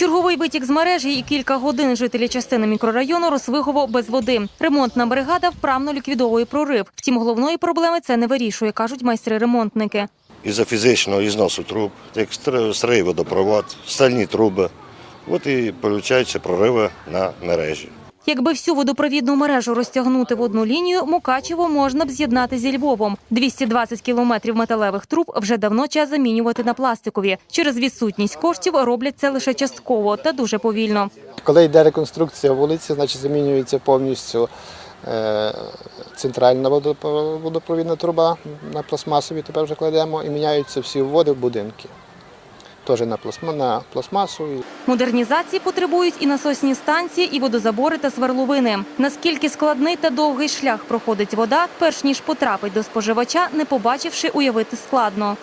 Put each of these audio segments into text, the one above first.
Черговий витік з мережі і кілька годин жителі частини мікрорайону Росвигово без води. Ремонтна бригада вправно ліквідовує прорив. Втім, головної проблеми це не вирішує, кажуть майстри-ремонтники. із-за фізичного ізносу труб, як стар- старий водопровод, стальні труби. От і виходить прориви на мережі. Якби всю водопровідну мережу розтягнути в одну лінію, Мукачево можна б з'єднати зі Львовом. 220 кілометрів металевих труб вже давно час замінювати на пластикові. Через відсутність коштів роблять це лише частково та дуже повільно. Коли йде реконструкція вулиці, значить замінюється повністю е, центральна водопро- водопровідна труба на пластмасові, тепер вже кладемо, і міняються всі вводи в будинки. Теж на, на пластмасу. Модернізації потребують і насосні станції, і водозабори та сверловини. Наскільки складний та довгий шлях проходить вода, перш ніж потрапить до споживача, не побачивши, уявити складно.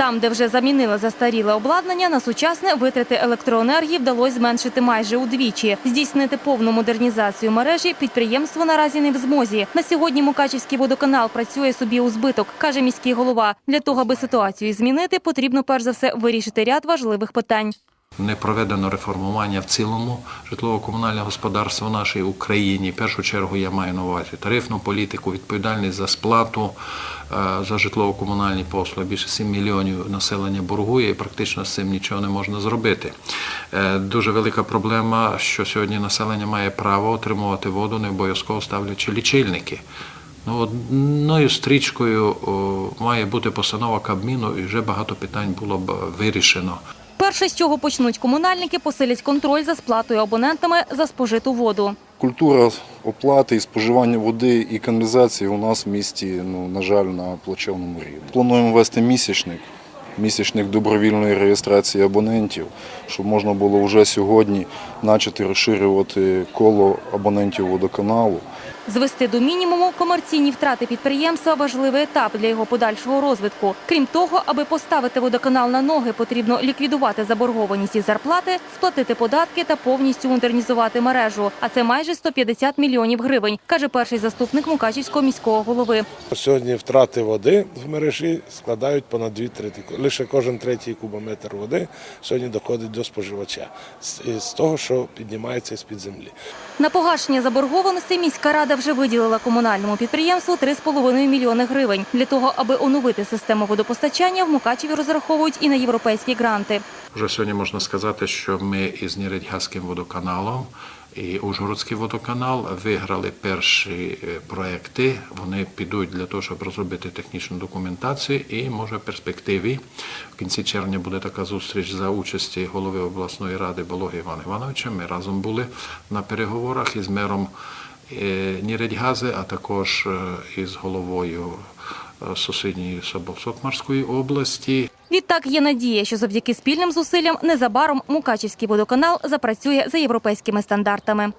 Там, де вже замінили застаріле обладнання, на сучасне витрати електроенергії вдалося зменшити майже удвічі. Здійснити повну модернізацію мережі підприємство наразі не в змозі. На сьогодні Мукачівський водоканал працює собі у збиток, каже міський голова. Для того, аби ситуацію змінити, потрібно перш за все вирішити ряд важливих питань. Не проведено реформування в цілому житлово-комунального господарства в нашій Україні. В першу чергу я маю на увазі тарифну політику, відповідальність за сплату е, за житлово-комунальні послуги. Більше 7 мільйонів населення боргує і практично з цим нічого не можна зробити. Е, Дуже велика проблема, що сьогодні населення має право отримувати воду, не обов'язково ставлячи лічильники. Ну, одною стрічкою має бути постанова Кабміну, і вже багато питань було б вирішено. Перше, з чого почнуть комунальники, посилять контроль за сплатою абонентами за спожиту воду. Культура оплати і споживання води і каналізації у нас в місті, ну, на жаль, на плачевному рівні. Плануємо ввести місячник, місячник добровільної реєстрації абонентів, щоб можна було вже сьогодні почати розширювати коло абонентів водоканалу. Звести до мінімуму комерційні втрати підприємства важливий етап для його подальшого розвитку. Крім того, аби поставити водоканал на ноги, потрібно ліквідувати заборгованість із зарплати, сплатити податки та повністю модернізувати мережу. А це майже 150 мільйонів гривень, каже перший заступник Мукачівського міського голови. Сьогодні втрати води в мережі складають понад дві треті. Лише кожен третій кубометр води сьогодні доходить до споживача з, з того, що піднімається з під землі. На погашення заборгованості міська рада вже виділила комунальному підприємству 3,5 мільйони гривень. Для того, аби оновити систему водопостачання, в Мукачеві розраховують і на європейські гранти. Вже сьогодні можна сказати, що ми із Ніридьгаським водоканалом і Ужгородський водоканал виграли перші е, проекти. Вони підуть для того, щоб розробити технічну документацію, і може в перспективі в кінці червня буде така зустріч за участі голови обласної ради Балоги Івана Івановича. Ми разом були на переговорах із мером е, Ніридьгази, а також е, із головою сусідньої Сабовсотмарської області. Відтак є надія, що завдяки спільним зусиллям незабаром Мукачівський водоканал запрацює за європейськими стандартами.